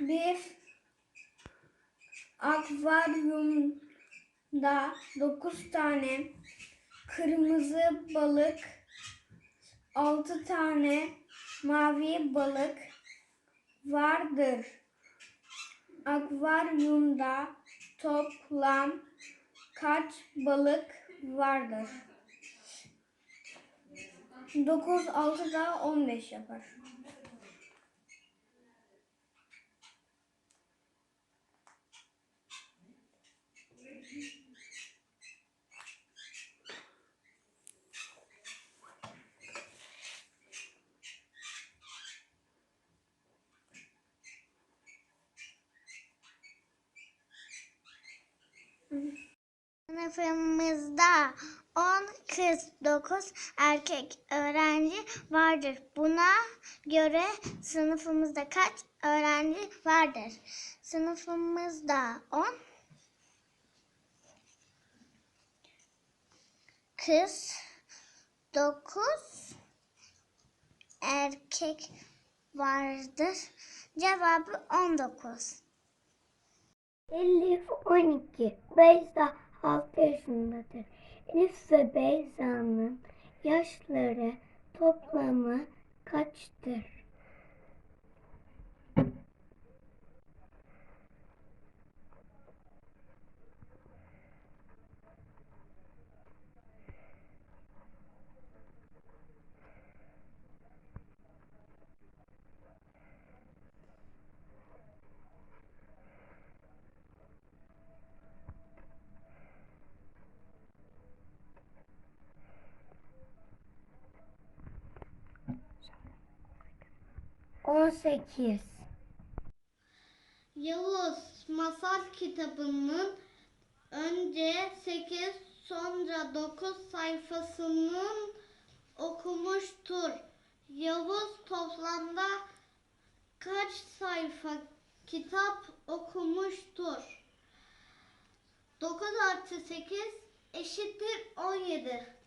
Bir akvaryumda dokuz tane kırmızı balık, altı tane mavi balık vardır. Akvaryumda toplam kaç balık vardır? 9 6 da 15 yapar. Sınıfımızda 10 kız 9 erkek öğrenci vardır. Buna göre sınıfımızda kaç öğrenci vardır? Sınıfımızda 10 kız 9 erkek vardır. Cevabı 19. Elif 12, Beyza 6 yaşındadır. Elif ve Beyza'nın yaşları toplamı kaçtır? On sekiz. Yavuz masal kitabının önce 8 sonra 9 sayfasının okumuştur. Yavuz toplamda kaç sayfa kitap okumuştur? 9 artı 8 eşittir 17.